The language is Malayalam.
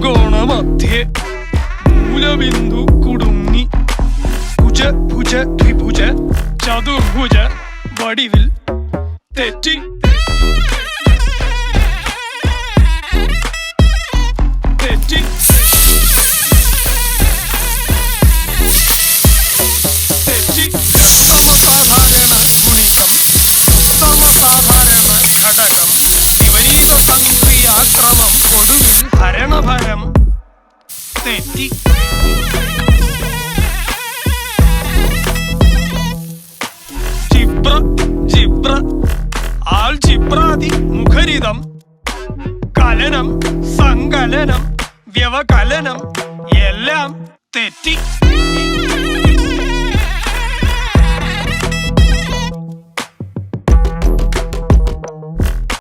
ത്രികോണമധ്യേ മൂലബിന്ദു കുടുങ്ങി. ഭുജ ഭുജ ത്രിഭുജ ചതുർഭുജ വടിവിൽ തെറ്റി. തെറ്റി. ജിബ്ര ജിബ്ര മുഖരിതം കലനം സങ്കലനം വ്യവകലനം എല്ലാം തെറ്റി